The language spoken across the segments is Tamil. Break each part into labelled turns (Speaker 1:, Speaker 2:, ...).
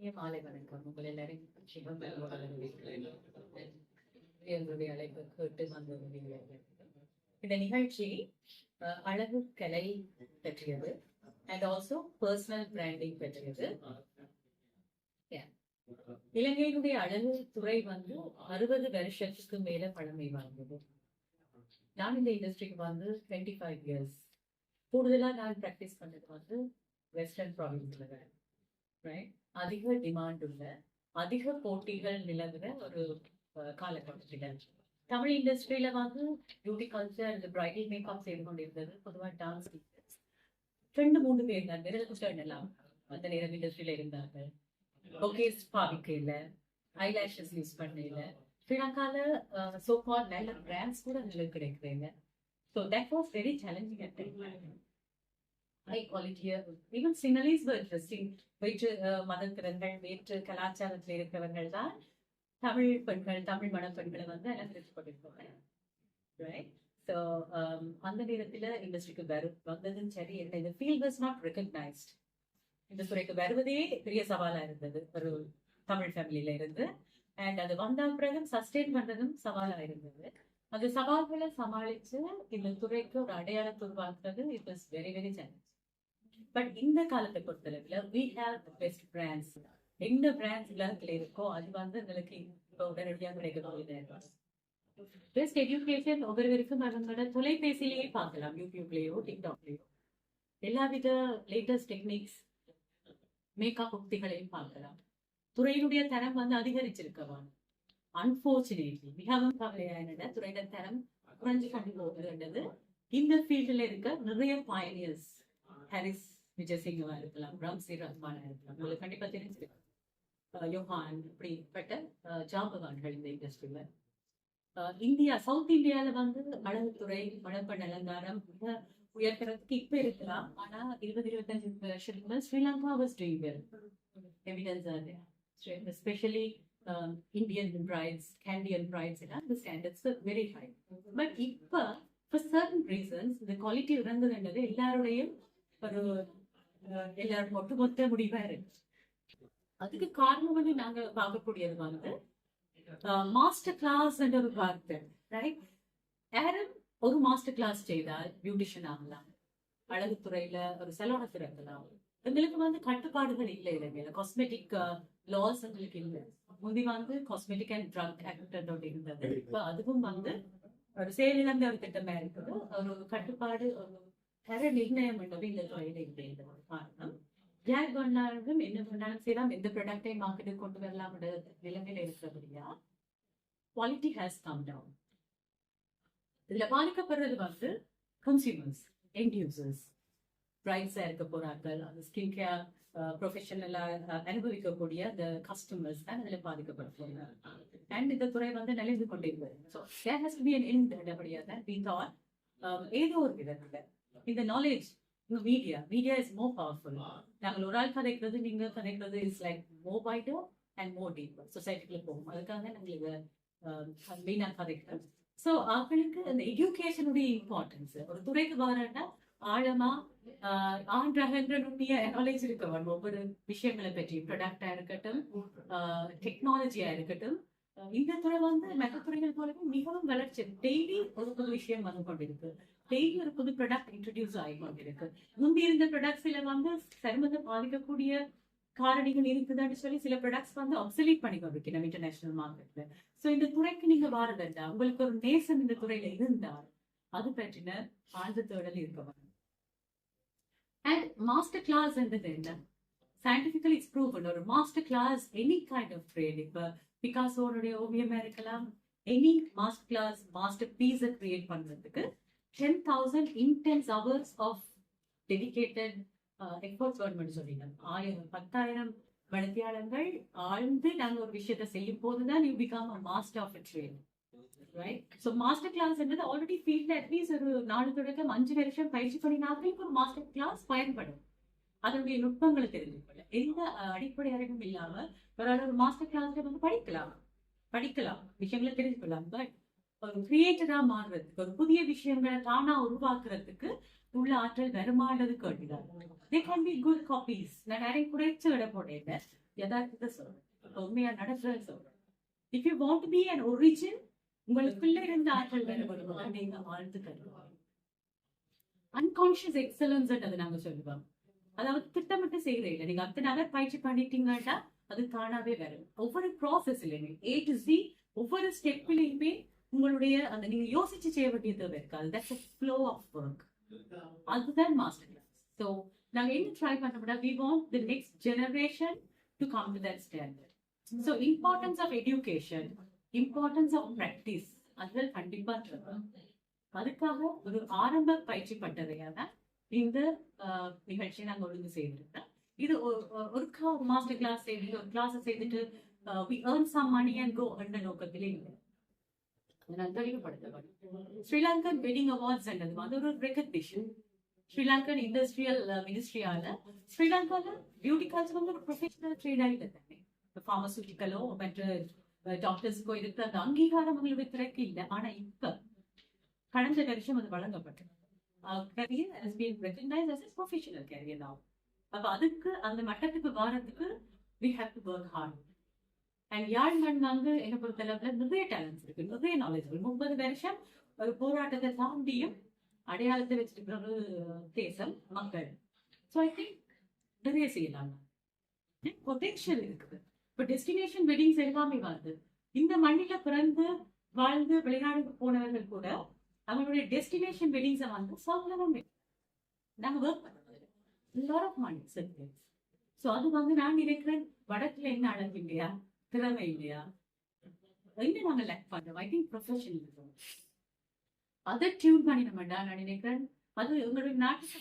Speaker 1: மாலை வணக்கம். உங்கள் எல்லாரையும் வரவேற்கிறேன். என்னுடைய அழைப்பு கேட்டு வந்திருந்தீங்க இந்த நிகழ்ச்சி அழகு கலை பற்றியது அண்ட் ஆல்சோ பர்சனல் பிராண்டிங் பற்றியது. இலங்கையினுடைய அழகு துறை வந்து அறுபது வருஷத்துக்கு மேல பழமை வாய்ந்தது. நான் இந்த இண்டஸ்ட்ரிக்கு வந்து டுவெண்ட்டி ஃபைவ் இயர்ஸ் கூடுதலா நான் ப்ராக்டிஸ் பண்ணது வந்து வெஸ்டர்ன் ப்ராவின்ஸ்ல ரைட் அதிக டிமாண்ட் உள்ள அதிக போட்டிகள் நிலவுற ஒரு காலகட்டத்தில். தமிழ் இண்டஸ்ட்ரியில வந்து பியூட்டி கல்ச்சர் இந்த பிரைடல் மேக்கப் செய்து கொண்டிருந்தது பொதுவாக டான்ஸ் ரெண்டு மூணு பேர் தான். விரல் எல்லாம் அந்த நேரம் இண்டஸ்ட்ரியில இருந்தார்கள். ஒகேஸ் பாவிக்கையில ஐலாஷஸ் யூஸ் பண்ணல ஸ்ரீலங்கால சோ கால் நல்ல பிராண்ட்ஸ் கூட அதுல கிடைக்கிறீங்க so that was very challenging at high குவாலிட்டியா ஈவன் சினலிஸ் இன்ட்ரெஸ்டிங் வேற்று அஹ், வேற்று கலாச்சாரத்தில் இருக்கிறவர்கள் தான் தமிழ் பெண்கள் தமிழ் மணப்பெண்களை வந்து அலங்கரித்து கொண்டிருப்பாங்க ரைட் ஸோ um, அந்த நேரத்தில் இண்டஸ்ட்ரிக்கு வரு வந்ததும் சரி என்ன இந்த ஃபீல்ட் வாஸ் நாட் ரெக்கக்னைஸ்ட் இந்த துறைக்கு வருவதே பெரிய சவாலா இருந்தது. ஒரு தமிழ் ஃபேமிலியில இருந்து. அண்ட் அது வந்த பிறகு சஸ்டெயின் பண்றதும் சவாலா இருந்தது. அந்த சவால்களை சமாளிச்சு இந்த துறைக்கு ஒரு அடையாளத்தை உருவாக்குறது it was very very challenge but இந்த காலத்தை பொறுத்தளவில் we have the best brands எந்த பிராண்ட்ஸ் உலகத்தில் இருக்கோ அது வந்து எங்களுக்கு இப்போ உடனடியாக கிடைக்கணும் பெஸ்ட் எஜுகேஷன் ஒவ்வொருவருக்கும் அவங்களோட தொலைபேசியிலேயே பார்க்கலாம். யூடியூப்லயோ எல்லா எல்லாவித லேட்டஸ்ட் டெக்னிக்ஸ் மேக்கப் உக்திகளையும் பார்க்கலாம். துறையினுடைய தரம் வந்து அதிகரிச்சிருக்கவான். அன்பார்ச்சுனேட்லி மிகவும் கவலையான துறையின தரம் குறைஞ்சு கொண்டு போகிறது இந்த ஃபீல்டில் இருக்க நிறைய பயனியர்ஸ் ஹாரிஸ் விஜயசிங்கவா இருக்கலாம் ராம்சி ரஹ்மானா இருக்கலாம். உங்களுக்கு கண்டிப்பா தெரிஞ்சிருக்கும் யோகான் இப்படிப்பட்ட ஜாம்பவான்கள் இந்த இண்டஸ்ட்ரியில இந்தியா சவுத் இந்தியால வந்து அழகுத்துறை மணப்பெண் அலங்காரம் மிக உயர்கிறதுக்கு இப்ப இருக்கலாம். ஆனா இருபது இருபத்தஞ்சு வருஷத்துக்கு மேல Sri Lanka was doing well evidence are especially Indian brides Kandyan brides எல்லாம் இந்த ஸ்டாண்டர்ட்ஸ் வெரி ஹை பட் இப்ப ஃபார் சர்டன் ரீசன்ஸ் இந்த குவாலிட்டி இறங்குதுன்றது எல்லாருடையும் ஒரு எல்லாரும் ஒட்டுமொத்த முடிவா இருக்கு அதுக்கு காரணம் வந்து நாங்க பார்க்கக்கூடியது வந்து மாஸ்டர் கிளாஸ் ஒரு வார்த்தை ரைட் யாரும் ஒரு மாஸ்டர் கிளாஸ் செய்தால் பியூட்டிஷியன் ஆகலாம். அழகுத்துறையில ஒரு செலோன திறக்கலாம். எங்களுக்கு வந்து கட்டுப்பாடுகள் இல்லை இல்லைங்க காஸ்மெட்டிக் லாஸ் எங்களுக்கு இல்லை. முந்தி வந்து காஸ்மெட்டிக் அண்ட் ட்ரக் ஆக்டோட இருந்தது. இப்ப அதுவும் வந்து ஒரு செயலிழந்த ஒரு திட்டமா இருக்குது. ஒரு கட்டுப்பாடு ஒரு தர நிர்ணயம் என்பது இந்த துறையில இல்லை. ஒரு காரணம் யார் பண்ணாலும் என்ன பண்ணாலும் செய்யலாம் எந்த ப்ராடக்டை மார்க்கெட்டுக்கு கொண்டு வரலாம் நிலைமையில இருக்கிறபடியா குவாலிட்டி ஹேஸ் கம் டவுன் இதுல பாதிக்கப்படுறது வந்து கன்சியூமர்ஸ் எண்ட் யூசர்ஸ் பிரைட்ஸா இருக்க போறார்கள் அந்த ஸ்கின் கேர் ப்ரொஃபஷனலா அனுபவிக்கக்கூடிய அந்த கஸ்டமர்ஸ் தான் அதுல பாதிக்கப்பட போறாங்க அண்ட் இந்த துறை வந்து நலிந்து கொண்டிருக்கிறது so there has be an end அப்படியா தான் வி தாட் ஏதோ ஒரு விதத்தில். இந்த knowledge media media is more powerful நாங்கள் ஒரு ஆள் கதைக்கிறது நீங்க கதைக்கிறது is like more wider and more deeper சொசைட்டிக்குள்ள போகும். அதுக்காக நாங்கள் இதை மெயினாக கதைக்கிறோம் ஸோ அவங்களுக்கு அந்த எஜுகேஷனுடைய இம்பார்ட்டன்ஸ் ஒரு துறைக்கு வரேன்னா ஆழமா ஆன்றாகன்ற நுண்ணிய நாலேஜ் இருக்க வேணும் ஒவ்வொரு விஷயங்களை பற்றி ப்ரொடக்டா இருக்கட்டும் டெக்னாலஜியா இருக்கட்டும். இந்த துறை வந்து மற்ற துறைகள் போலவே மிகவும் வளர்ச்சி. டெய்லி ஒரு புது விஷயம் வந்து கொண்டிருக்கு. டெய்லி ஒரு புது ப்ராடக்ட் இன்ட்ரடியூஸ் ஆகி கொண்டிருக்கு முந்தி இருந்த ப்ராடக்ட்ஸ்ல வந்து சருமத்தை பாதிக்கக்கூடிய காரணிகள் இருக்குதுன்னு சொல்லி சில ப்ராடக்ட்ஸ் வந்து அப்சலீட் பண்ணி கொண்டிருக்கணும் இன்டர்நேஷனல் மார்க்கெட்ல சோ இந்த துறைக்கு நீங்க வாரதா உங்களுக்கு ஒரு நேசம் இந்த துறையில இருந்தால் அது பற்றின ஆழ்ந்த தேடல் இருக்க அண்ட் மாஸ்டர் கிளாஸ் என்றது என்ன? சயின்டிபிக்கலி இட்ஸ் ப்ரூவ் ஒரு master class any kind of trade இப்ப பிகாசோனுடைய ஓவியமா இருக்கலாம். எனி மாஸ்டர் கிளாஸ் மாஸ்டர் பீஸை கிரியேட் பண்றதுக்கு ten thousand intense hours of dedicated effort government சொல்லிடலாம் ஆயிரம் பத்தாயிரம் வளர்த்தியாளர்கள் ஆழ்ந்து நாங்க ஒரு விஷயத்த செய்யும் போதுதான் you become a master of trade right so master கிளாஸ்ன்றது already ஃபீல்ட்ல அட்லீஸ்ட் ஒரு நாலு தொடக்கம் அஞ்சு வருஷம் பயிற்சி பண்ணினாலும் ஒரு மாஸ்டர் கிளாஸ் பயன்படும். அதனுடைய நுட்பங்களை தெரிஞ்சுக்கொள்ள எந்த அடிப்படை அறிவும் இல்லாம ஒரு ஒரு மாஸ்டர் கிளாஸ்ல வந்து படிக்கலாம். படிக்கலாம். விஷயங்களை தெரிஞ்சுக்கலாம். பட் ஒரு கிரியேட்டரா மாறுறதுக்கு ஒரு புதிய விஷயங்களை தானா உருவாக்குறதுக்கு உள்ள ஆற்றல் வருமானது கேட்டுதான் they can be good copies நான் நிறைய குறைச்சு விட போட்டேன் யதார்த்தத்தை சொல்றேன். உண்மையா நடக்கிறத சொல்றேன். If you want be an origin உங்களுக்குள்ள இருந்த ஆற்றல் வேற நீங்க வாழ்ந்து கருதுவாங்க அன்கான்சியஸ் எக்ஸலன்ஸ் நாங்க சொல்லுவோம். அதாவது திட்டமிட்டு செய்யறே இல்லை. நீங்க அத்தனை நகர் பயிற்சி பண்ணிட்டீங்கன்னா அது தானாவே வரும். ஒவ்வொரு ப்ராசஸ்லயுமே ஏ டு சி ஒவ்வொரு ஸ்டெப்லயுமே உங்களுடைய அந்த நீங்க யோசிச்சு செய்ய வேண்டிய தேவை இருக்காது. தட்ஸ் ஃப்ளோ ஆஃப் ஒர்க் அதுதான் மாஸ்டர் கிளாஸ் ஸோ நாங்கள் என்ன ட்ரை பண்ணோம்னா we want the next generation to come to that standard so importance of education importance of practice அதுதான் கண்டிப்பா இருக்கும் அதுக்காக ஒரு ஆரம்ப பயிற்சி பட்டறையாக இந்த நிகழ்ச்சியை நாங்கள் ஒழுங்கு செய்திருக்கோம். இது ஒரு- ஒரு ஒரு மாஸ்டர் கிளாஸ் செய்து ஒரு கிளாஸ் செய்துட்டு we earn some money and go என்ற நோக்கத்திலே இல்லை. அதை நான் ஸ்ரீலங்கன் வெட்டிங் அவார்ட்ஸ் என்றது வந்து ஒரு ரெக்கக்னிஷன் ஸ்ரீலங்கன் இண்டஸ்ட்ரியல் மினிஸ்ட்ரியால uh, ஸ்ரீலங்கால பியூட்டி கல்ச்சர் வந்து ஒரு ப்ரொஃபஷனல் ட்ரேட் ஆகிட்டு தானே ஃபார்மசூட்டிக்கலோ மற்ற uh, டாக்டர்ஸுக்கோ இருக்கிற அந்த அங்கீகாரம் உங்களுக்கு பிறகு இல்லை. ஆனா இப்ப கடந்த வருஷம் அது வழங்கப்பட்டது. Uh, career has been recognized as a professional career now. அப்ப அதுக்கு அந்த மட்டத்துக்கு வாரத்துக்கு we have to work hard and யாழ் மண் வந்து என்னை பொறுத்தளவுல நிறைய டேலண்ட்ஸ் இருக்கு. நிறைய நாலேஜ் இருக்கு. முப்பது வருஷம் ஒரு போராட்டத்தை தாண்டியும் அடையாளத்தை வச்சிருக்கிற ஒரு தேசம் மக்கள். ஸோ ஐ திங்க் நிறைய செய்யலாம் பொட்டென்ஷியல் இருக்குது. இப்போ டெஸ்டினேஷன் வெட்டிங்ஸ் எல்லாமே வருது. இந்த மண்ணில பிறந்து வாழ்ந்து வெளிநாடுக்கு போனவர்கள் கூட அவங்களுடைய டெஸ்டினேஷன் வெட்டிங்ஸை வந்து சொல்லவும் நாங்கள் ஒர்க் பண்ணுறது lot of money certificates so அது வந்து நான் நினைக்கிறேன் வடக்கில் என்ன அழகு இல்லையா திறமை இல்லையா? என்ன நாங்க லேக் பண்றோம். ஐ திங்க் ப்ரொஃபஷனல் அதை டியூன் பண்ணிடமாட்டா நான் நினைக்கிறேன்? அது எங்களுடைய நாட்டுக்கு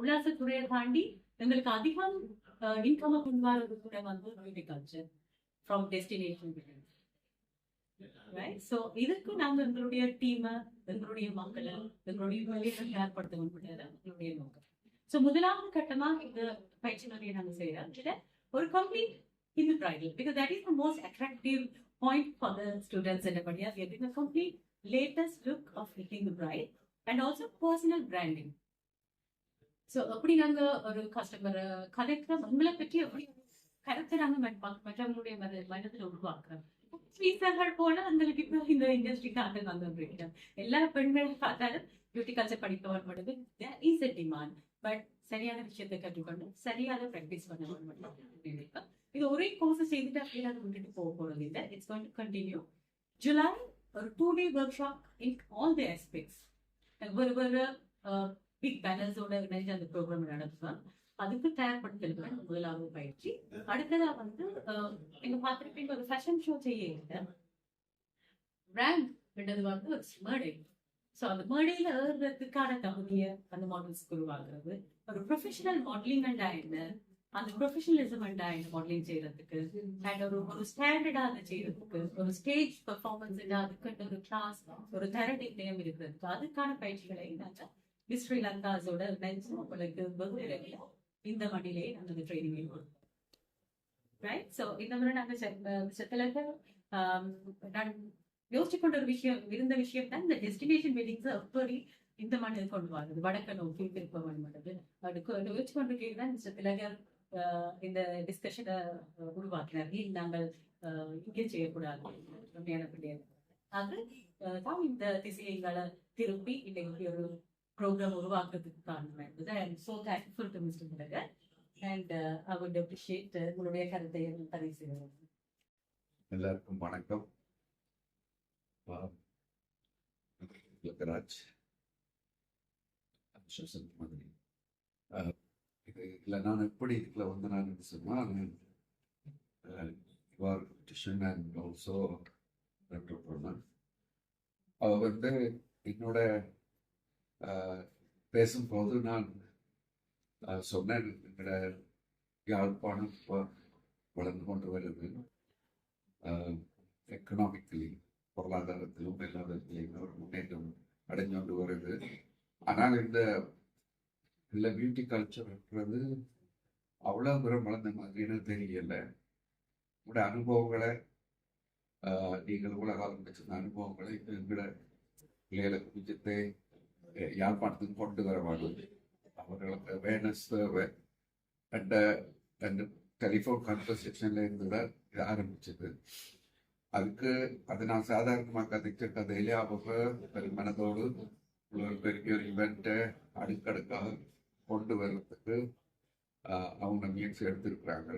Speaker 1: உல்லாசத்துறையை தாண்டி எங்களுக்கு அதிகம் இன்கம் கொண்டு வரது கூட வந்து beauty culture from destination right so இதுக்கு நாங்க எங்களுடைய டீமை எங்களுடைய மக்களை எங்களுடைய வழியை ஏற்படுத்த எங்களுடைய நோக்கம். ஸோ முதலாவது கட்டமா இந்த பயிற்சி முறையை நாங்க செய்யறோம். இதுல ஒரு கம்ப்ளீட் இந்த bridal because that is the most attractive point for the students என்ன படியா getting a complete latest look of hitting the bride and also personal branding. So அப்படி நாங்க ஒரு கஸ்டமர் கதைக்கிற உங்களை பற்றி எப்படி கருத்தை நாங்க மற்ற- மற்றவங்களுடைய மன- மனதில் உருவாக்குறோம். ஸ்ரீசர்கள் போல உங்களுக்கு இப்போ இந்த இண்டஸ்ட்ரிக்கு ஆட்கள் வந்துருக்கீங்க எல்லா பெண்களும் பார்த்தாலும் பியூட்டி கல்ச்சர் படிப்பவன் மட்டும் இஸ் a டிமாண்ட் பட் சரியான விஷயத்தை கற்றுக்கொண்டு சரியாக ப்ராக்டிஸ் பண்ண மட்டும். இது ஒரே கோர்ஸ் செய்துட்டு அப்படியே அதை விட்டுட்டு போக போறது இல்லை. It's going to continue July ஒரு two day workshop in all the aspects ஒரு ஒரு பிக் பேனல்ஸோட இணைஞ்சு அந்த ப்ரோக்ராம் நடத்துவேன். அதுக்கு தயார்படுத்தல் முதலாவது பயிற்சி. அடுத்ததா வந்து அஹ், நீங்க ஒரு ஃபேஷன் ஷோ செய்ய பிராண்ட் என்றது வந்து ஒரு மேடை ஸோ அந்த மேடையில ஏறுறதுக்கான தகுதியை அந்த மாடல்ஸ் உருவாக்குறது. ஒரு ப்ரொஃபஷனல் மாடலிங் அண்ட் என்ன அந்த ப்ரொஃபஷனலிசம் அண்டா என்ன மாடலிங் செய்யறதுக்கு அண்ட் ஒரு ஒரு ஸ்டாண்டர்டா அதை செய்யறதுக்கு ஒரு ஸ்டேஜ் பெர்ஃபார்மன்ஸ் அதுக்கு ஒரு கிளாஸ் ஒரு தெரடி நேம் இருக்கிறதுக்கு அதுக்கான பயிற்சிகளை என்னாச்சா மிஸ் ஸ்ரீலங்காஸோட இணைஞ்சு உங்களுக்கு இந்த மண்ணிலே நாங்கள் அந்த ட்ரைனிங் கொடுப்போம் ரைட் ஸோ இந்த மாதிரி நாங்கள் செத்தலக நான் யோசிச்சு கொண்ட ஒரு விஷயம் இருந்த விஷயம் தான் இந்த டெஸ்டினேஷன் வெட்டிங்ஸ் எப்படி இந்த மண்ணில் கொண்டு வர்றது வடக்க நோக்கி திருப்பவன் மண்டது அது யோசிச்சு கொண்டிருக்கீங்க தான் திலகர் இந்த டிஸ்கஷனை உருவாக்கினார். நாங்கள் இங்கே செய்யக்கூடாது? உண்மையான பிள்ளைகள் அது தான் இந்த திசைகளை திருப்பி இன்னைக்கு ஒரு ப்ரோக்ராம் உருவாக்குறதுக்கு காரணம் என்பது I am thankful to mister Thilakar and I would appreciate உங்களுடைய கருத்தை பதிவு செய்வது
Speaker 2: எல்லாருக்கும் வணக்கம். ராஜ் மதுரை அஹ், இல்லை நான் எப்படி இதுக்குள்ள வந்து நான் சொன்னால் யுவர் டிஷன் அண்ட் ஆல்சோ ரெண்டர்பிரனர் அவ வந்து என்னோட பேசும்போது நான் சொன்னேன் எங்களோட யாழ்ப்பாணம் இப்போ வளர்ந்து கொண்டு வருது. எக்கனாமிக்கலி பொருளாதாரத்திலும் எல்லா விதத்திலையும் ஒரு முன்னேற்றம் அடைஞ்சு கொண்டு வருது. ஆனால் இந்த இல்லை பியூட்டி கல்ச்சர்ன்றது அவ்வளோ தூரம் வளர்ந்த மாதிரின்னு தெரியல. உங்களுடைய அனுபவங்களை நீங்கள் உலக ஆரம்பிச்சிருந்த அனுபவங்களை எங்களை பிள்ளைகளை குறித்து யாழ்ப்பாணத்துக்கு கொண்டு வர வேண்டும். அவர்களுக்கு அவேர்னஸ் தேவை. அண்ட் அண்ட் டெலிஃபோன் கான்வர்சேஷன்ல இருந்து தான் இது ஆரம்பிச்சது. அதுக்கு அதை நான் சாதாரணமாக கதைச்ச கதையிலே அவங்க ஒரு மனதோடு ஒரு பெரிய ஒரு இவெண்ட்டை அடுக்கடுக்காக கொண்டு வர்றதுக்கு அவங்க முயற்சி எடுத்திருக்கிறாங்க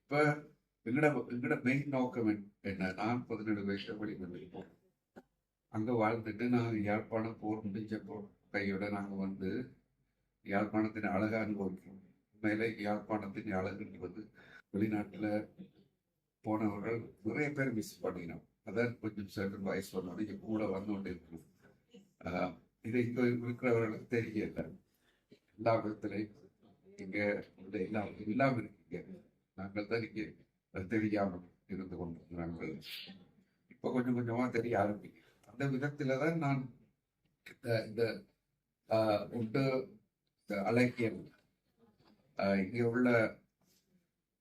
Speaker 2: இப்போ எங்களோட எங்களோட மெயின் நோக்கம் என்ன- நான் பதினேழு வயசுல வெளிவந்திருப்போம் அங்கே வாழ்ந்துட்டு நான் யாழ்ப்பாணம் போர் முடிஞ்சப்போ கையோட நாங்கள் வந்து யாழ்ப்பாணத்தின் அழகாக அனுபவிக்கிறோம் உண்மையிலே யாழ்ப்பாணத்தின் அழகுன்னு வந்து வெளிநாட்டில் போனவர்கள் நிறைய பேர் மிஸ் பண்ணினோம். அதான் கொஞ்சம் சர்டன் வயசு வந்தோம் இங்க கூட வந்து கொண்டு இருக்கணும் ஆஹ் இது இருக்கிறவர்களுக்கு தெரியல எல்லா விதத்திலையும் இங்க எல்லாம் எல்லாம் இருக்கீங்க நாங்கள் தான் இங்கே தெரியாமல் இருந்து கொண்டிருக்கிறாங்க இப்ப கொஞ்சம் கொஞ்சமா தெரிய ஆரம்பிக்கும் அந்த விதத்தில் தான் நான் இந்த உண்டு இந்த அழகியல் இங்கே உள்ள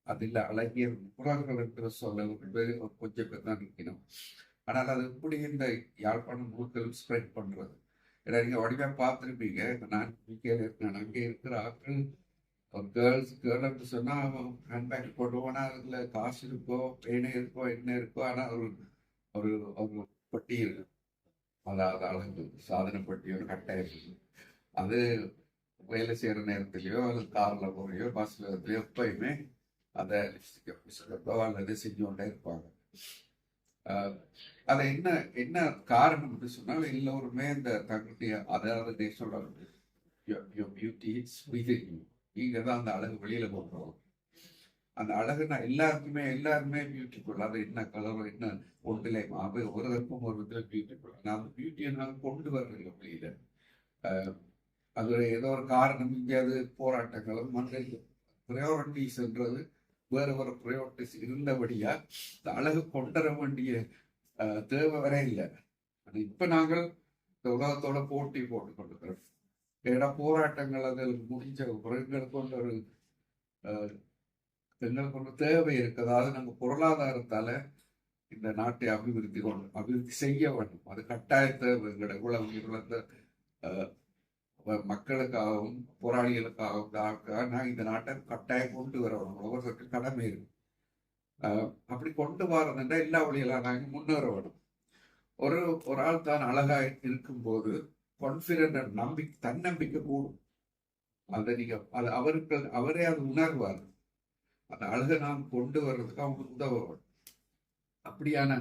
Speaker 2: அதில் அழகியல் புறாக்கள் என்று சொல்ல கொஞ்சம் பேர் தான் இருக்கணும் ஆனால் அது எப்படி இந்த யாழ்ப்பாணம் முழுக்கள் ஸ்ப்ரெட் பண்றது? ஏன்னா நீங்க உடனே பார்த்துருப்பீங்க. இப்போ நான் விகேல இருக்கேன். அங்கே இருக்கிற ஆட்கள் ஒரு கேர்ள்ஸ் கேர்ள்னு சொன்னால் அவன் ஹேண்ட்பேக் போட்டு போனால் அதில் காசு இருக்கோ பேனை இருக்கோ என்ன இருக்கோ ஆனால் ஒரு ஒரு ஒரு பெட்டி இருக்கும் அதாவது அழகு. சாதன பெட்டி ஒரு கட்டை இருக்குது அது வேலை செய்கிற நேரத்துலையோ அல்லது போகிறையோ பஸ்ஸில் பஸ்ல எப்பயுமே அதை லிப்ஸ்டிக்கோ அல்லது செஞ்சு கொண்டே இருப்பாங்க. அது என்ன என்ன காரணம் என்று சொன்னால் எல்லோருமே இந்த தங்களுடைய அதாவது they சொல்றாங்க your your நீங்க தான் அந்த அழகு வெளியில போடுறோம் அந்த அழகுனா எல்லாருக்குமே எல்லாருமே பியூட்டிஃபுல் அது என்ன கலர் என்ன ஒன்றிலே அது ஒருவருக்கும் ஒரு விதத்தில் பியூட்டிஃபுல் நான் அந்த பியூட்டியை நாங்கள் கொண்டு வர்றதில்லை வெளியில. அது ஏதோ ஒரு காரணம் இங்கேயாவது போராட்டங்களும் மற்ற ப்ரையாரிட்டிஸ்ன்றது வேறு ஒரு ப்ரையாரிட்டிஸ் இருந்தபடியா அந்த அழகு கொண்டு வர வேண்டிய தேவை வரை இல்லை. இப்ப நாங்கள் இந்த உலகத்தோட போட்டி போட்டு கொண்டிருக்கிறோம் ஏன்னா போராட்டங்கள் அதில் முடிஞ்ச பிறகு எங்களுக்கு ஒரு எங்களுக்கு ஒன்று தேவை இருக்கு அதாவது பொருளாதாரத்தால இந்த நாட்டை அபிவிருத்தி கொண்டு அபிவிருத்தி செய்ய வேண்டும். அது கட்டாய தேவை எங்களோட உலகம் இழந்த மக்களுக்காகவும் போராளிகளுக்காகவும் தான் நான் இந்த நாட்டை கட்டாயம் கொண்டு வரணும் ஒவ்வொருத்தருக்கு கடமை இருக்கு. அப்படி கொண்டு வரதுன்றா எல்லா வழியெல்லாம் நாங்கள் முன்னேற வேணும் ஒரு ஒரு ஆள் தான் அழகா இருக்கும்போது கான்பிடன்ட் நம்பிக்கை தன்னம்பிக்கை கூடும். அதை நீங்க அது அவருக்கு அவரே அது உணர்வார். அந்த அழகை நாம் கொண்டு வர்றதுக்கு அவங்களுக்கு உதவ அப்படியான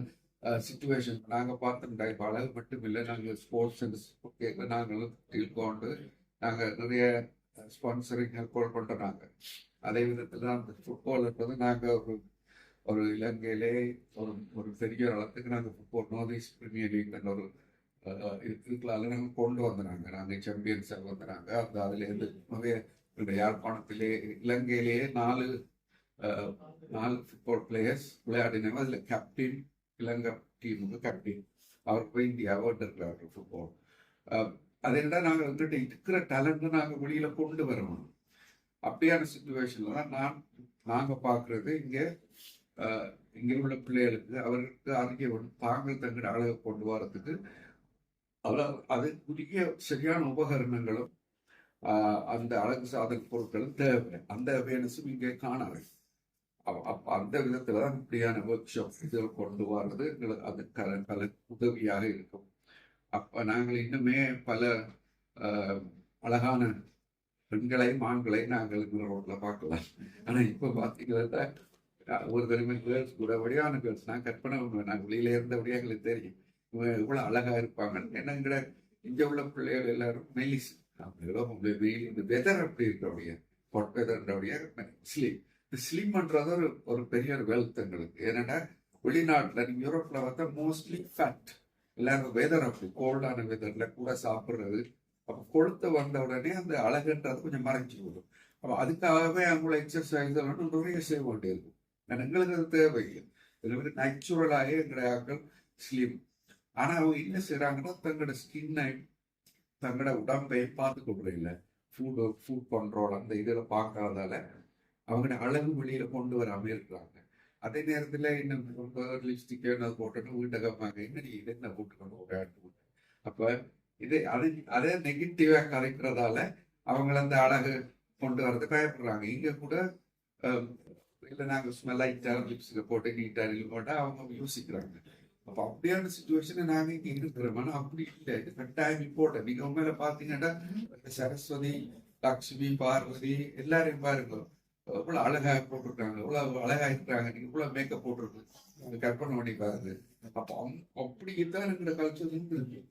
Speaker 2: சுச்சுவேஷன் நாங்கள் பார்த்துட்டா இப்போ அழகு மட்டும் இல்லை. நாங்கள் ஸ்போர்ட்ஸ் நாங்களும் கொண்டு நாங்கள் நிறைய ஸ்பான்சரிங் கோல் பண்ணுறோம் நாங்கள் அதே விதத்தில் அந்த ஃபுட்பால் ஃபுட்பால்ன்றது நாங்கள் ஒரு ஒரு இலங்கையிலே ஒரு ஒரு பெரிய ஒரு அளத்துக்கு நாங்கள் football north east premier league ஒரு அஹ், நாங்கள் கொண்டு வந்தாங்க நாங்கள் சாம்பியன்ஸாக வந்தாங்க அந்த அதுலேருந்து நிறைய இந்த யாழ்ப்பாணத்திலே இலங்கையிலேயே நாலு நாலு ஃபுட்பால் பிளேயர்ஸ் விளையாடினாங்க. அதில் கேப்டன் இலங்கை டீமுக்கு கேப்டன் அவர் போய் இந்தியா அவார்ட் ஃபுட்பால் அது என்ன நாங்கள் வந்துட்டு இருக்கிற டேலண்ட்டை நாங்கள் வெளியில் கொண்டு வரணும். அப்படியான சுச்சுவேஷன்ல தான் நான் நாங்கள் பார்க்குறது இங்கே இங்கே உள்ள பிள்ளைகளுக்கு அவர்களுக்கு அதிக தாங்கள் தங்கள் அழகை கொண்டு அவ்வளோ அது அதுக்குரிய சரியான உபகரணங்களும் அந்த அழகு சாதன பொருட்களும் தேவை அந்த அவேர்னஸும் இங்கே காணாது. அப்ப அந்த விதத்துல தான் இப்படியான ஒர்க் ஷாப் இதில் கொண்டு வர்றது. எங்களுக்கு அது கல கல உதவியாக இருக்கும். அப்ப நாங்கள் இன்னுமே பல ஆஹ், அழகான பெண்களையும் ஆண்களையும் நாங்கள் எங்களோட ரோட்ல பார்க்கலாம். ஆனா இப்ப பாத்தீங்கன்னா ஒரு தடவை கேர்ள்ஸ் கூட வழியான கேர்ள்ஸ் நான் கற்பனை பண்ணுவேன். நான் வெளியில இருந்தபடியே எங்களுக்கு தெரியும். இவங்க இவ்வளவு அழகா இருப்பாங்கன்னு ஏன்னா இங்க உள்ள பிள்ளைகள் எல்லாரும் மெயிலிஸ் அப்படி வெயில் இந்த வெதர் அப்படி இருக்கிறபடிய ஹாட் வெதர்ன்றபடிய ஸ்லீம் இந்த ஸ்லீம்ன்றது ஒரு ஒரு பெரிய ஒரு வெல்த் எங்களுக்கு. ஏன்னா வெளிநாட்டில் நீங்கள் யூரோப்பில் பார்த்தா மோஸ்ட்லி ஃபேட் எல்லாரும் வெதர் அப்படி கோல்டான வெதரில் கூட சாப்பிட்றது. அப்போ கொழுத்து வந்த உடனே அந்த அழகுன்றது கொஞ்சம் மறைஞ்சு விடும் அப்போ அதுக்காகவே அவங்கள எக்ஸசைஸ் நிறைய செய்ய வேண்டியிருக்கும் எங்களுக்கு அது தேவையில்லை. எங்களுக்கு நேச்சுரலாகவே எங்களுடைய ஆட்கள் ஸ்லிம் ஆனால் அவங்க என்ன செய்கிறாங்கன்னா தங்களோட ஸ்கின்னை தங்களோட உடம்பை பார்த்து கொள்றதில்ல. ஃபுட் ஃபுட் கண்ட்ரோல் அந்த இதில் பார்க்கறதால அவங்களோட அழகு வெளியில் கொண்டு வராமல் இருக்கிறாங்க. அதே நேரத்தில் இன்னும் லிப்ஸ்டிக் என்ன போட்டுட்டு வீட்டை கேட்பாங்க என்ன நீ இது என்ன போட்டுக்கணும்? விளையாட்டு அப்ப இது அது அதே நெகட்டிவாக கரைக்கிறதால அவங்கள அந்த அழகு கொண்டு வரது பயப்படுறாங்க. இங்கே கூட இல்லை நாங்க சும்மா லைட்டா லிப்ஸ்ல போட்டு நீட்டாக நெல் போட்டால் அவங்க யோசிக்கிறாங்க. அப்ப அப்படியான சுச்சுவேஷனை நாங்க இங்க இருக்கிறோம். ஆனா அப்படி இல்லை. இது கட்டாயம் இம்பார்ட்டன் நீங்கள் உண்மையில பாத்தீங்கன்னா சரஸ்வதி லக்ஷ்மி பார்வதி எல்லாரையும் பாருங்க. இவ்வளோ அழகா போட்டிருக்காங்க. இவ்வளோ அழகா இருக்கிறாங்க. நீங்க இவ்வளோ மேக்கப் போட்டிருக்கு கற்பனை பண்ணி பாருங்க. அப்ப அம்- அப்படித்தான் எங்களோட கல்ச்சர் இருக்கு.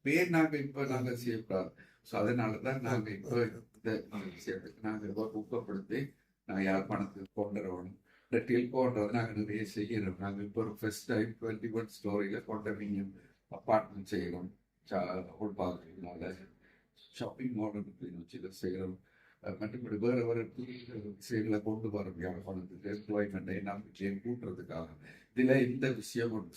Speaker 2: பேர் நாங்க இப்போ நாங்க செய்யக்கூடாது? ஸோ அதனாலதான் நாங்க இப்போ இந்த விஷயத்துக்கு நாங்க ஊக்கப்படுத்தி யாழ்ப்பாணத்துக்கு கொண்டு வரணும் இந்த டில்கோன்றது நாங்கள் நிறைய செய்யணும் நாங்கள் இப்போ ஒரு ஃபர்ஸ்ட் டைம் டுவெண்ட்டி ஒன் ஸ்டோரியில் கொண்டவீங்க அப்பார்ட்மெண்ட் செய்யறோம் உள்பாக்குறதுனால ஷாப்பிங் மால் வச்சு செய்கிறோம். அஹ் மற்றபடி வேறு வேறு விஷயங்களை கொண்டு வரோம் யாழ்ப்பாணத்துக்கு எம்ப்ளாய்மெண்ட்டை விஷயம் கூட்டுறதுக்காக. இதில் இந்த விஷயம் உண்டு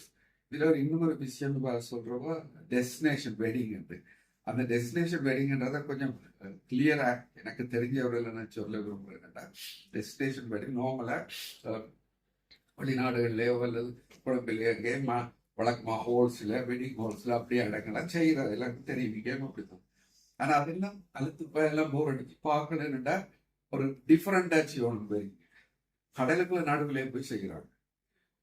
Speaker 2: இதில் ஒரு இன்னொரு விஷயம் சொல்கிறப்போ டெஸ்டினேஷன் வெட்டிங் அந்த டெஸ்டினேஷன் வெட்டிங்ன்றத கொஞ்சம் கிளியரா எனக்கு தெரிஞ்சவர்கள் நான் சொல்ல விரும்புறேன். டெஸ்டினேஷன் படி நார்மலா வெளிநாடுகள்லயோ அல்லது குழம்புலையோ கேமா வழக்கமாக வழக்கமா ஹோல்ஸ்ல வெட்டிங் ஹோல்ஸ்ல அப்படியே இடங்கள்லாம் செய்யறது. எல்லாருக்கும் தெரியும் கேம் அப்படித்தான். ஆனா அதெல்லாம் அழுத்து எல்லாம் போர் அடிச்சு பார்க்கணும்னுட்டா ஒரு டிஃப்ரெண்டா செய்யணும் போய் கடலுக்குள்ள நடுவுல போய் செய்கிறாங்க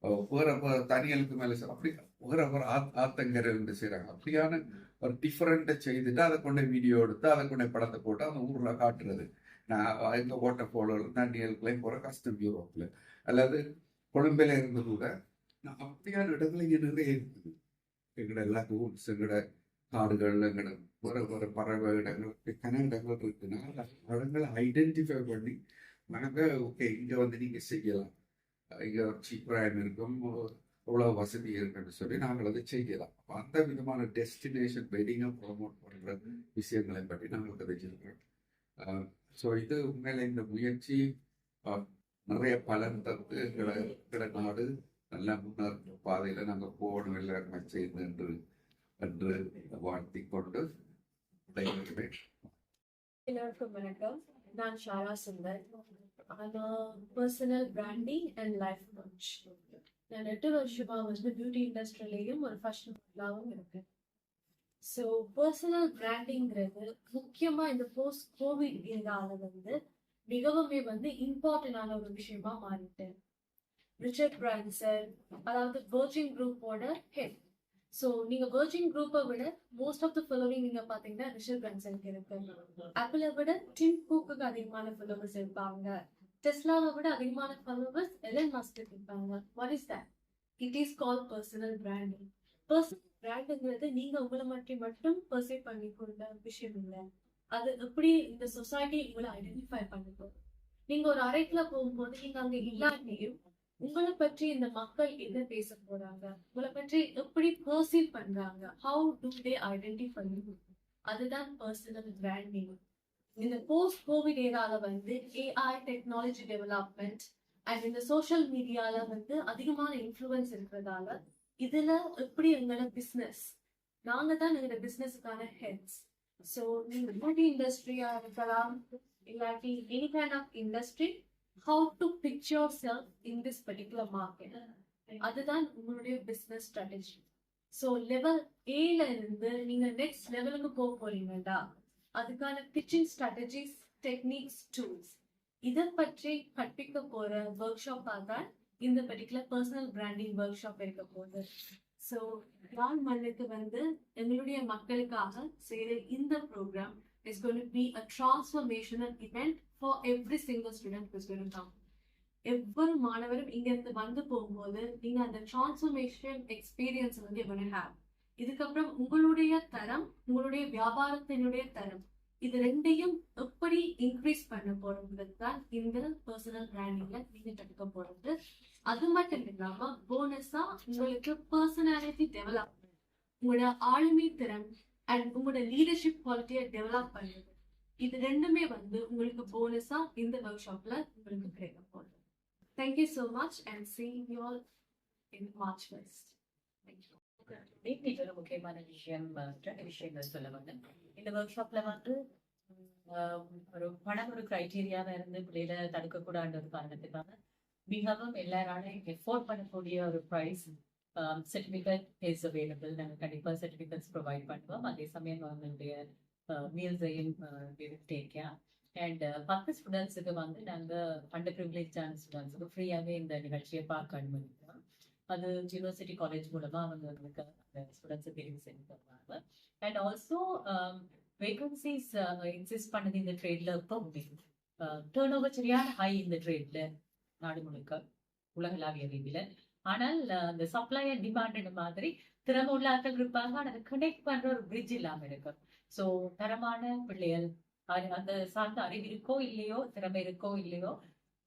Speaker 2: அஹ் வேற தனியலுக்கு மேல அப்படி வேற வேற ஆத் ஆத்தங்கரை செய்கிறாங்க அப்படியான ஒரு டிஃப்ரெண்ட்டை செய்துட்டு அதை கொண்டு வீடியோ எடுத்து அதை கொண்டு படத்தை போட்டு அந்த ஊரில் காட்டுறது. நான் இந்த ஓட்ட போல தண்ணியலுக்குள்ளேயும் போகிற கஷ்டம் யூரோப்பில் அல்லது கொழும்பில் இருந்து கூட நான் அப்படியான இடங்கள் இங்கே நிறைய இருக்குது. எங்கட எல்லா ரூட்ஸ் எங்கட காடுகள் எங்கட வேற வேற பறவை இடங்கள் கன இடங்கள் இருக்குன்னா அந்த இடங்களை ஐடென்டிஃபை பண்ணி நாங்க ஓகே இங்கே வந்து நீங்கள் செய்யலாம். இங்க சீப்பராயம் இருக்கும் இவ்வளவு வசதி இருக்குன்னு சொல்லி நாங்கள் அதை செய்யலாம். அந்த விதமான டெஸ்டினேஷன் வெட்டிங்கை ப்ரொமோட் பண்ணுற விஷயங்களை பற்றி நாங்கள் தெரிஞ்சிருக்கிறோம். ஸோ இது உண்மையில இந்த முயற்சி நிறைய பலன் தந்து எங்களை எங்களை நாடு நல்ல முன்னேற்ற பாதையில் நாங்கள் போகணும் எல்லாருமே சேர்ந்து என்று என்று வாழ்த்தி கொண்டு
Speaker 3: எல்லாருக்கும் வணக்கம். நான் Shara Sundar. Personal branding and life coach நான் எட்டு வருஷமா வந்து பியூட்டி இண்டஸ்ட்ரியிலையும் ஒரு ஃபேஷன் ஃபுல்லாகவும் இருக்கேன். ஸோ பர்சனல் பிராண்டிங்கிறது முக்கியமா இந்த போஸ்ட் கோவிட் ஏரால வந்து மிகவுமே வந்து இம்பார்ட்டன்டான ஒரு விஷயமா மாறிட்டேன் ரிச்சர்ட் பிரான்சர் அதாவது வர்ஜின் குரூப்போட ஹெட் ஸோ நீங்க வர்ஜின் குரூப்பை விட மோஸ்ட் ஆஃப் த ஃபாலோவிங் நீங்க பாத்தீங்கன்னா ரிச்சர்ட் பிரான்சனுக்கு இருக்கு. ஆப்பிளை விட டிம் கூக்கு அதிகமான ஃபாலோவர்ஸ் இருப்பாங்க. டெஸ்லாவை விட அதிகமான ஃபாலோவர்ஸ் எலன் மாஸ்க்கு இருப்பாங்க what is that it is call personal branding personal பிராண்டுங்கிறது நீங்க உங்களை மட்டும் மட்டும் பர்சீவ் பண்ணி கொண்ட விஷயம் இல்லை. அது எப்படி இந்த சொசைட்டி உங்களை ஐடென்டிஃபை பண்ணுது? நீங்க ஒரு அறைக்குள்ள போகும்போது நீங்க அங்க இல்லாட்டியும் உங்களை பற்றி இந்த மக்கள் என்ன பேச போறாங்க? உங்களை பற்றி எப்படி பர்சீவ் பண்றாங்க? ஹவு டு தே ஐடென்டிஃபை அதுதான் பர்சனல் பிராண்டிங் இந்த போஸ்ட் கோவிட் ஏரால வந்து ஏஐ டெக்னாலஜி டெவலப்மெண்ட் அண்ட் இந்த சோஷியல் மீடியால வந்து அதிகமான இன்ஃப்ளூயன்ஸ் இருக்கிறதால இதுல எப்படி எங்களோட பிசினஸ் நாங்க தான் எங்களோட பிசினஸுக்கான ஹெட்ஸ் ஸோ நீங்க பியூட்டி இண்டஸ்ட்ரியா இருக்கலாம் இல்லாட்டி any kind of industry how to picture self in this particular market அதுதான் உங்களுடைய பிசினஸ் ஸ்ட்ராட்டஜி ஸோ லெவல் ஏல இருந்து நீங்க நெக்ஸ்ட் லெவலுக்கு போக போறீங்கடா. அதுக்கான பிச்சிங் ஸ்ட்ராட்டஜிஸ் டெக்னிக்ஸ் டூல்ஸ் இதை பற்றி கற்பிக்க போற ஒர்க் ஷாப்பாக தான் இந்த particular personal branding workshop இருக்க போகுது. ஸோ யாழ் மண்ணுக்கு வந்து எங்களுடைய மக்களுக்காக செய்கிற இந்த program is gonna be a transformational event for every single student is going come எவ்வொரு மாணவரும் இங்கேருந்து வந்து போகும்போது நீங்க அந்த டிரான்ஸ்ஃபர்மேஷன் எக்ஸ்பீரியன்ஸ் வந்து you're ஹேவ் இதுக்கப்புறம் உங்களுடைய தரம் உங்களுடைய வியாபாரத்தினுடைய தரம். இது ரெண்டையும் எப்படி இன்க்ரீஸ் பண்ண போறோங்கிறது தான் இந்த பர்சனல் பிராண்டிங்ல நீங்க கற்றுக்க போறது. அது மட்டும் இல்லாம போனஸா உங்களுக்கு பர்சனாலிட்டி டெவலப்மெண்ட் உங்களோட ஆளுமை திறன் அண்ட் உங்களோட லீடர்ஷிப் குவாலிட்டியை டெவலப் பண்ணுறது இது ரெண்டுமே வந்து உங்களுக்கு போனஸா இந்த ஒர்க் ஷாப்ல உங்களுக்கு கிடைக்க போகுது. Thank you so much and see you all in March first
Speaker 1: ஒரு முக்கியமான விஷயம் ரெண்டு விஷயங்கள் சொல்ல வந்தேன். இந்த ஒர்க் ஷாப்ல வந்து ஒரு பணம் ஒரு கிரைட்டீரியாவா இருந்து பிள்ளைகளை தடுக்கக்கூடாத ஒரு காரணத்துக்காக மிகவும் எல்லாராலையும் எஃபோர்ட் பண்ணக்கூடிய ஒரு ப்ரைஸ் சர்டிஃபிகேட் இஸ் அவைலபிள் நாங்கள் கண்டிப்பாக சர்டிஃபிகேட்ஸ் ப்ரொவைட் பண்ணுவோம். அதே சமயம் அவங்களுடைய மீல்ஸையும் டேக் கேர் அண்ட் பத்து ஸ்டூடெண்ட்ஸுக்கு வந்து நாங்கள் அண்டர் ப்ரிவிலேஜான ஸ்டூடெண்ட்ஸுக்கு ஃப்ரீயாகவே இந்த நிகழ்ச்சியை பார்க்க அனுமதிக்கிறோம் அது யூனிவர்சிட்டி காலேஜ் மூலமா அவங்க அவங்களுக்கு அந்த ஸ்டூடெண்ட்ஸை தெரிவு செஞ்சு தருவாங்க. அண்ட் ஆல்சோ வேகன்சிஸ் எக்ஸிஸ்ட் பண்ணது இந்த ட்ரேட்ல இப்போ டேர்ன் ஓவர் சரியான ஹை இந்த ட்ரேட்ல நாடு முழுக்க உலகளாவிய ரீதியில. ஆனால் uh, அந்த சப்ளை அண்ட் டிமாண்ட் மாதிரி திறமை உள்ள ஆட்கள் இருப்பாங்க. ஆனால் அதை கனெக்ட் பண்ற ஒரு பிரிட்ஜ் இல்லாம இருக்கு. ஸோ தரமான பிள்ளைகள் அந்த சார்ந்த அறிவு இருக்கோ இல்லையோ திறமை இருக்கோ இல்லையோ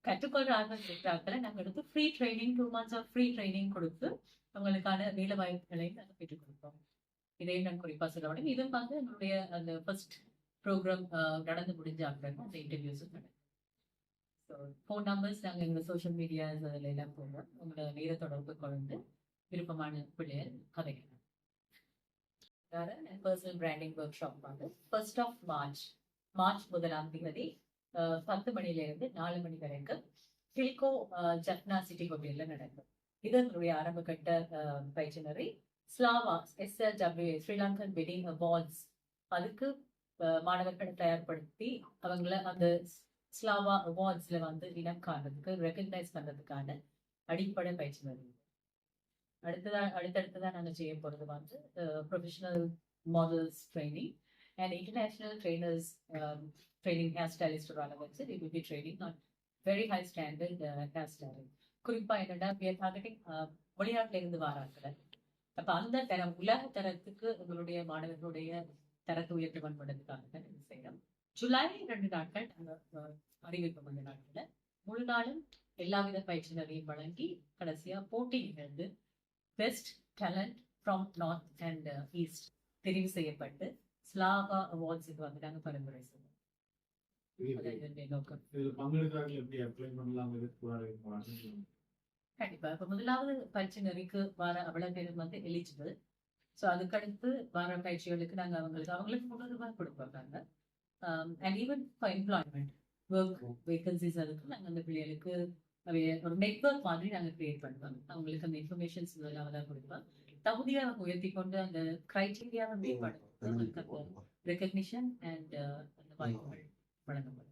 Speaker 1: கற்றுக்கொள்ள ஆர்வம் இருக்கிறாங்கள நாங்கள் எடுத்து free training two months of free training கொடுத்து அவங்களுக்கான வேலை வாய்ப்புகளை நாங்கள் பெற்றுக் கொடுப்போம் இதையும் நான் குறிப்பா சொல்ல முடியும் இதுவும் பார்த்து எங்களுடைய அந்த ஃபர்ஸ்ட் ப்ரோக்ராம் நடந்து முடிஞ்ச அப்புறம் அந்த இன்டர்வியூஸும் நடக்கும் ஸோ ஃபோன் நம்பர்ஸ் நாங்கள் எங்கள் சோஷியல் மீடியாஸ் அதில் எல்லாம் போடுறோம். உங்களோட நேர தொடர்பு கொண்டு விருப்பமான பிள்ளைகள் கதைக்கலாம். பர்சனல் பிராண்டிங் ஒர்க் ஷாப் வந்து ஃபர்ஸ்ட் ஆஃப் மார்ச் மார்ச் முதலாம் தேதி பத்து மணில இருந்து நாலு மணி வரைக்கும் ஹில்கோ ஜட்னா சிட்டி ஹோட்டல்ல நடக்கும். இது எங்களுடைய ஆரம்ப கட்ட பயிற்சினரை Slava SLW Sri Lankan wedding awards. அதுக்கு அஹ், மாணவர்களை தயார்படுத்தி அவங்கள அந்த ஸ்லாவா அவார்ட்ஸ்ல வந்து இனம் காண்றதுக்கு ரெகக்னைஸ் பண்றதுக்கான அடிப்படை பயிற்சி வருது அடுத்ததா அடுத்தடுத்ததான் நாங்க செய்ய போறது வந்து professional models training and international trainers training hair stylist வச்சு we will be training on very high standard hair styling குறிப்பா என்னன்னா we are targeting, uh, வெளிநாட்டுல இருந்து வராங்க அப்ப அந்த தரம் உலக தரத்துக்கு உங்களுடைய மாணவர்களுடைய தரத்தை உயர்த்து பண்ணுவதற்காக செய்யறோம் ஜூலை ரெண்டு நாட்கள் அறிவிப்பு அந்த நாட்கள்ல முழு நாளும் எல்லாவித பயிற்சிகளையும் வழங்கி கடைசியா போட்டி நிகழ்ந்து best talent from north and east தெரிவு செய்யப்பட்டு ஸ்லாவா அவார்ட்ஸுக்கு வந்து நாங்க பரிந்துரை செய்வோம் கண்டிப்பா இப்ப முதலாவது பயிற்சி நெறிக்கு வர அவ்வளவு வந்து எலிஜிபிள் ஸோ அதுக்கடுத்து வர பயிற்சிகளுக்கு நாங்க அவங்களுக்கு அவங்களுக்கு முன்னுரிமை கொடுப்பாங்க and even for employment work vacancies அதுக்கு நாங்க அந்த பிள்ளைகளுக்கு ஒரு நெட்வொர்க் மாதிரி நாங்க கிரியேட் பண்ணுவோம் அவங்களுக்கு அந்த இன்ஃபர்மேஷன்ஸ் இதெல்லாம் தான் கொடுப்போம் தகுதியை அவங்க உயர்த்தி கொண்டு அந்த கிரைட்டீரியாவை மேம்படுத்த அவங்களுக்கு அந்த ரெக்கக்னிஷன் அண்ட் அந்த வாய்ப்புகள் வழங்கப்படும்